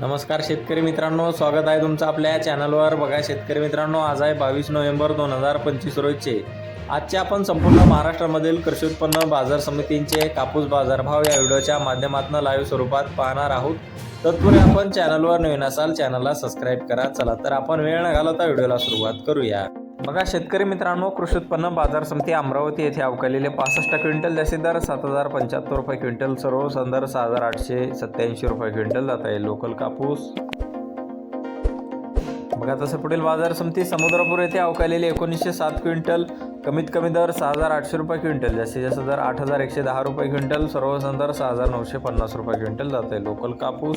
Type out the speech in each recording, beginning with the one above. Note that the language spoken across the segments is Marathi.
नमस्कार शेतकरी मित्रांनो स्वागत आहे तुमचं आपल्या या चॅनलवर. बघा शेतकरी मित्रांनो आज आहे बावीस नोव्हेंबर दोन हजार पंचवीस रोजचे आजचे आपण संपूर्ण महाराष्ट्रामधील कृषी उत्पन्न बाजार समितींचे कापूस बाजारभाव या व्हिडिओच्या माध्यमातून लाईव्ह स्वरूपात पाहणार आहोत. तत्पूर्वी आपण चॅनलवर नवीन असाल चॅनलला सबस्क्राईब करा. चला तर आपण वेळ न घालवता व्हिडिओला सुरुवात करूया. बघा शेतकरी मित्रांनो कृषी उत्पन्न बाजार समिती अमरावती येथे अवकालेले पासष्ट क्विंटल जास्ती दर सात हजार पंच्याहत्तर रुपये क्विंटल सर्व संदर सहा हजार आठशे सत्याऐंशी रुपये क्विंटल. जात आहे लोकल कापूस. बघा तसं पुढील बाजार समिती समुद्रपूर येथे अवकालेले एकोणीसशे सात क्विंटल. कमीत कमी दर सहा हजार आठशे रुपये क्विंटल. जास्तीत जास्त दर आठ हजार एकशे दहा रुपये क्विंटल. सर्व संदर सहा हजार नऊशे पन्नास रुपये क्विंटल. जात आहे लोकल कापूस.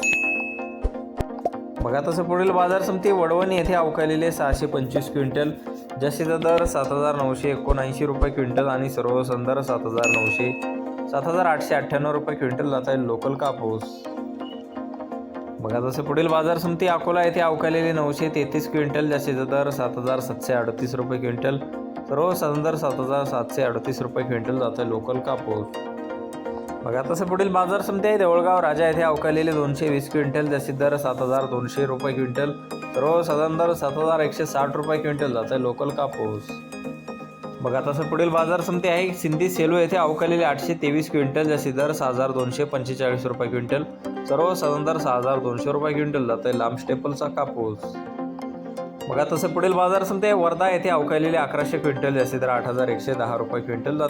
बघा तसं पुढील बाजार समिती वडवणी येथे अवकालेले सहाशे पंचवीस क्विंटल जास्तीचा दर सात हजार नऊशे एकोणऐंशी रुपये क्विंटल आणि सर्व संदर सात हजार नऊशे सात हजार आठशे अठ्ठ्याण्णव रुपये क्विंटल जात आहे लोकल कापूस. बघा जसं पुढील बाजार समिती अकोला येथे अवकालेले नऊशे तेहतीस क्विंटल जास्तीचा दर सात हजार सातशे अडतीस रुपये क्विंटल सर्व संदर सात हजार सातशे अडतीस रुपये क्विंटल जात आहे लोकल कापूस. बघा तसं पुढील बाजार समिती आहे देवळगाव राजा येथे अवकालेले दोनशे वीस क्विंटल जास्तीत दर सात हजार दोनशे रुपये क्विंटल सर्व हो, साधारण दर सात हजार एकशे साठ रुपये क्विंटल जात आहे लोकल कापूस. बघा तसं पुढील बाजार समिती आहे सिंधी सेलू येथे अवकालेले आठशे तेवीस क्विंटल जास्तीत दर सहा हजार दोनशे पंचेचाळीस रुपये क्विंटल सर्व हो, साधारण दर सहा हजार दोनशे रुपये क्विंटल जात आहे लांब स्टेपलचा कापूस. बघा तसं पुढील बाजार समिती आहे वर्धा येथे अवकालेले अकराशे क्विंटल जास्तीत दर आठ हजार एकशे दहा रुपये क्विंटल जात